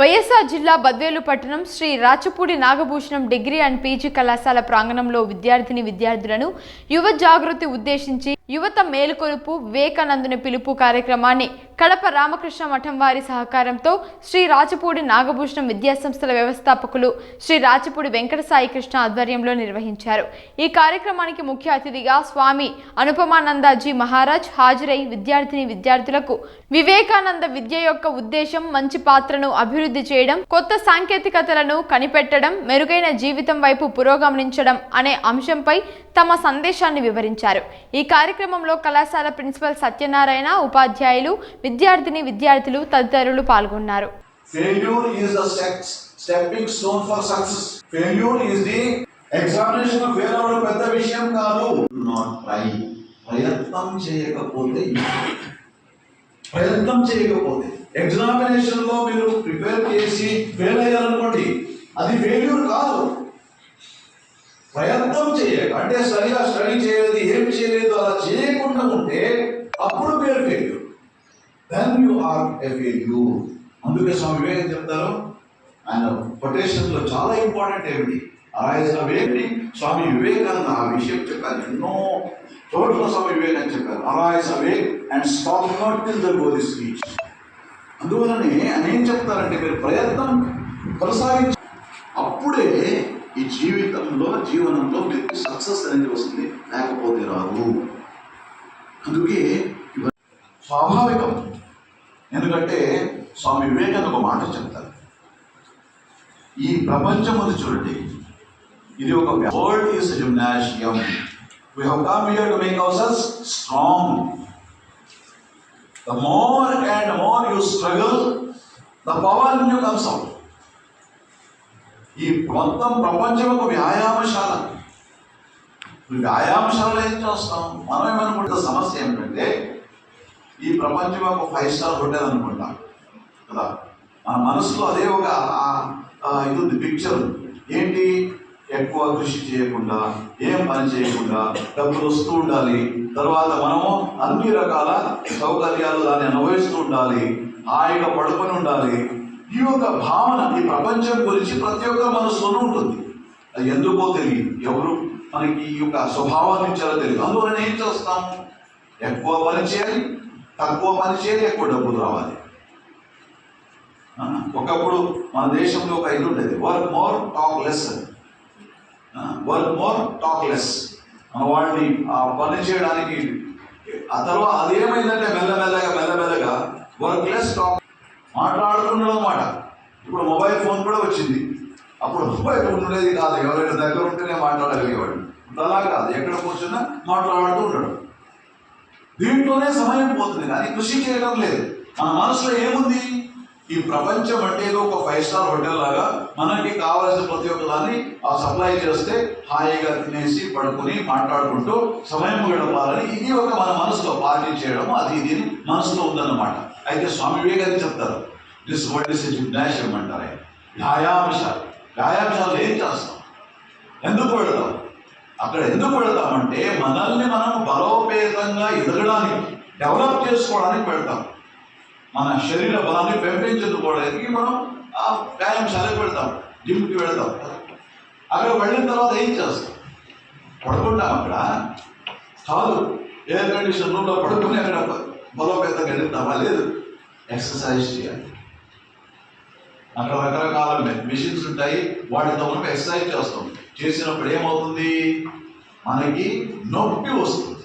వైఎస్ఆర్ జిల్లా బద్వేలు పట్టణం Shri Rachapudi Nagabhushanam degree and PG కళాశాల ప్రాంగణంలో విద్యార్థిని విద్యార్థులను యువ జాగృతి ఉద్దేశించి యువత మేలుకొలుపు వివేకానందుని పిలుపు కార్యక్రమాన్ని కడప రామకృష్ణ మఠం వారి సహకారంతో శ్రీ రాచపూడి నాగభూషణం విద్యాసంస్థల వ్యవస్థాపకులు శ్రీ రాచపూడి వెంకట సాయి కృష్ణ ఆధ్వర్యంలో నిర్వహించారు. ఈ కార్యక్రమానికి ముఖ్య అతిథిగా స్వామి అనుపమానందాజీ మహారాజ్ హాజరై విద్యార్థిని విద్యార్థులకు వివేకానంద విద్య యొక్క ఉద్దేశం మంచి పాత్రను అభివృద్ధి చేయడం కొత్త సాంకేతికతలను కనిపెట్టడం మెరుగైన జీవితం వైపు పురోగమనించడం అనే అంశంపై తమ సందేశాన్ని వివరించారు. ఈ కార్యక్రమంలో కళాశాల ప్రిన్సిపల్ సత్యనారాయణ ఉపాధ్యాయులు విద్యార్థిని విద్యార్థులు తదితరులు పాల్గొన్నారు. Failure is the sex- stepping stone for success. Failure is the examination of fail అవడం పెద్ద విషయం కాదు. నాట్ ట్రై ప్రయత్నం చేయకపోతే ప్రయత్నం చేయకపోతే ఎగ్జామినేషన్లో మీరు ప్రిపేర్ చేసి ఫెయిల్ అయ్యారనుకోండి అది ఫెయిల్యూర్ కాదు. ప్రయత్నం చేయాలి అంటే సరిగా స్టడీ చేయలేదు ఏం చేయలేదు అలా చేయకుండా ఉంటే అప్పుడు మీరు failure then you are a failure అందుకే స్వామి వివేకం చెప్తారు. ఆయన కొటేషన్లో చాలా ఇంపార్టెంట్ ఏమిటి? ఆయన అవేమిటి స్వామి వివేకానంద ఆ విషయం చెప్పారు ఎన్నో చోట్ల స్వామి వివేకానంద చెప్పారు. Arise awake and stop not till the goal speech అందువలనే ఆయన ఏం చెప్తారంటే మీరు ప్రయత్నం కొనసాగించి అప్పుడే ఈ జీవితంలో జీవనంలో మీకు సక్సెస్ అనేది వస్తుంది. లేకపోతే రాదు. అందుకే స్వాభావికం. ఎందుకంటే స్వామి వివేకానంద ఒక మాట చెప్తారు. ఈ ప్రపంచం అది చూడండి. ఇది ఒక world is gymnasium we have come here to make our strong the more and more you struggle the power you comes out ఈ మొత్తం ప్రపంచం ఒక వ్యాయామశాల వ్యాయామశాలలో ఏం చేస్తాం? మనం ఏమనుకుంటే? సమస్య ఏమిటంటే ఈ ప్రపంచం ఒక ఫైవ్ స్టార్ హోటల్ అనుకుంటాం. కదా? మన మనసులో అదే ఒక ఇది ఉంది పిక్చర్ ఏంటి? ఎక్కువ కృషి చేయకుండా ఏం పని చేయకుండా డబ్బులు వస్తూ ఉండాలి. తర్వాత మనము అన్ని రకాల సౌకర్యాలు దాన్ని అనుభవిస్తూ ఉండాలి. హాయిగా పడుకొని ఉండాలి. ఈ యొక్క భావన ఈ ప్రపంచం గురించి ప్రతి ఒక్కరి మనసులోనూ ఉంటుంది. అది ఎందుకో తెలియదు. ఎవరు? మనకి ఈ యొక్క స్వభావాన్ని ఇచ్చారో తెలియదు. అందువలన ఏం చేస్తాం? ఎక్కువ పని చేయాలి తక్కువ పని చేయాలి ఎక్కువ డబ్బులు రావాలి. ఆ, ఒకప్పుడు మన దేశంలో ఒక ఇది ఉండేది. Work more talk less work more talk less మన వాళ్ళని ఆ పని చేయడానికి ఆ తర్వాత అదేమైందంటే మెల్లమెల్లగా మెల్లమెల్లగా వర్క్ లెస్ టాక్ మాట్లాడుతుండడం అన్నమాట ఇప్పుడు మొబైల్ ఫోన్ కూడా వచ్చింది. అప్పుడు మొబైల్ ఫోన్ ఉండేది కాదు. ఎవరైనా దగ్గర ఉంటేనే మాట్లాడగలిగేవాడు ఇప్పుడు అలా కాదు. ఎక్కడ కూర్చున్నా మాట్లాడుతూ ఉండడం దీంట్లోనే సమయం పోతుంది. కానీ కృషి చేయడం లేదు. మన మనసులో ఏముంది? ఈ ప్రపంచం అంటే ఒక ఫైవ్ స్టార్ హోటల్ లాగా మనకి కావాల్సిన ప్రతి ఒక్క దాన్ని ఆ సప్లై చేస్తే హాయిగా తినేసి పడుకుని మాట్లాడుకుంటూ సమయం గడపాలని ఇది ఒక మన మనసులో పార్టీ చేయడం అది ఇది మనసులో ఉందన్నమాట. అయితే స్వామి వివేకానంద చెప్తారు దిస్ వర్డ్ ఇస్ జిమ్నాషియం అంటారు ఆయన. వ్యాయామశాల. వ్యాయామశాలలో ఏం చేస్తాం? ఎందుకు వెళతాం? అక్కడ ఎందుకు వెళతామంటే మనల్ని మనం బలోపేతంగా ఎదగడానికి డెవలప్ చేసుకోవడానికి పెడతాం మన శరీర బలాన్ని పెంపొందించుకోవడానికి మనం ఆ వ్యాయామశాలకు వెళ్తాం జిమ్కి వెళ్తాం. అక్కడ వెళ్ళిన తర్వాత ఏం చేస్తాం? పడుకుంటాం అక్కడ. కాదు ఎయిర్ కండిషన్ రూమ్లో పడుకుని అక్కడ బలోపేతం వెళ్తామా లేదు. ఎక్సర్సైజ్ చేయాలి. అక్కడ రకరకాల మిషన్స్ ఉంటాయి. వాటితో మనం ఎక్సర్సైజ్ చేస్తాం. చేసినప్పుడు ఏమవుతుంది? మనకి నొప్పి వస్తుంది.